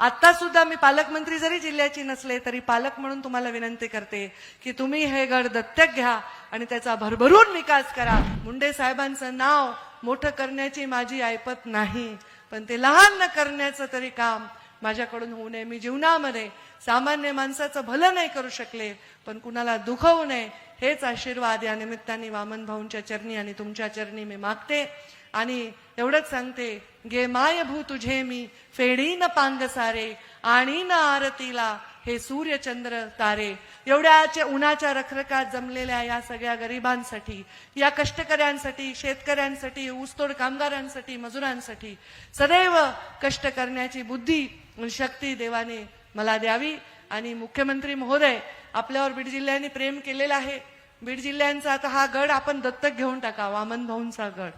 आता सुद्धा मी पालकमंत्री जरी जिल्ह्याची नसले तरी पालक म्हणून तुम्हाला विनंती करते की तुम्ही हे गड दत्तक घ्या आणि त्याचा भरभरून विकास करा. मुंडे साहेबांचं नाव मोठं करण्याची माझी ऐपत नाही पण ते लहान न करण्याचं तरी काम माझ्याकडून होऊ नये. मी जीवनामध्ये सामान्य माणसाचं भलं नाही करू शकले पण कुणाला दुखवू नये हेच आशीर्वाद या निमित्ताने वामन भाऊंच्या चरणी आणि तुमच्या चरणी मी मागते. आणि एवढंच सांगते गे माय भू तुझे मी फेडीन पांग सारे आणि न आरतीला हे सूर्यचंद्र तारे. एवढ्या उन्हाच्या रखरखात जमलेल्या या सगळ्या गरिबांसाठी या कष्टकऱ्यांसाठी शेतकऱ्यांसाठी ऊसतोड कामगारांसाठी मजुरांसाठी सदैव कष्ट करण्याची बुद्धी शक्ती देवाने मला द्यावी. आणि मुख्यमंत्री महोदय आपल्यावर बीड जिल्ह्याने प्रेम केलेलं आहे. बीड जिल्ह्यांचा आता हा गड आपण दत्तक घेऊन टाका वामन भाऊंचा गड.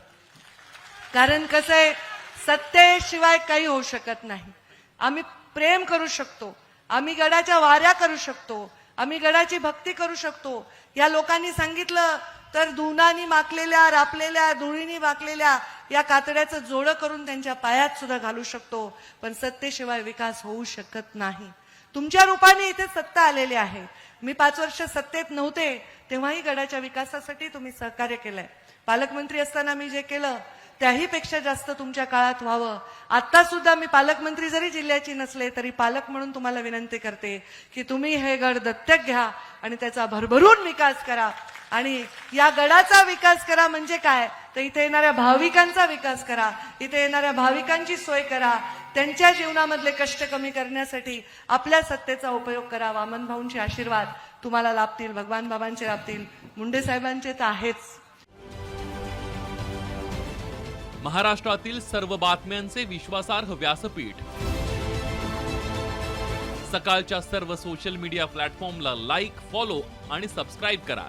कारण कसं आहे सत्तेशिवाय काही होऊ शकत नाही. आम्ही प्रेम करू शकतो आम्ही गडाच्या वाऱ्या करू शकतो आम्ही गडाची भक्ती करू शकतो. या लोकांनी सांगितलं तर धुनानी माकलेल्या रापलेल्या धुळीनी माकलेल्या या कातड्याचं जोडं करून त्यांच्या पायात सुद्धा घालू शकतो. पण सत्तेशिवाय विकास होऊ शकत नाही. तुमच्या रूपाने इथे सत्ता आलेली आहे. मी पाच वर्ष सत्तेत नव्हते तेव्हाही गडाच्या विकासासाठी तुम्ही सहकार्य केलंय. पालकमंत्री असताना मी जे केलं त्याही पेक्षा जास्त तुमच्या काळात व्हावं. आता सुद्धा मी पालकमंत्री जरी जिल्ह्याची नसले तरी पालक म्हणून तुम्हाला विनंती करते की तुम्ही हे गड दत्तक घ्या आणि त्याचा भरभरून विकास करा. आणि या गडाचा विकास करा म्हणजे काय? तर इथे येणाऱ्या भाविकांचा विकास करा इथे येणाऱ्या भाविकांची सोय करा त्यांच्या जीवनामधले कष्ट कमी करण्यासाठी आपल्या सत्तेचा उपयोग करा वामन भाऊंचे आशीर्वाद तुम्हाला लाभतील भगवान बाबांचे लाभतील मुंडे साहेबांचे तर आहेच. महाराष्ट्रातील सर्व बातम्यांचे विश्वासार्ह व्यासपीठ. सकाळच्या सर्व सोशल मीडिया प्लॅटफॉर्मला लाईक फॉलो आणि सबस्क्राईब करा.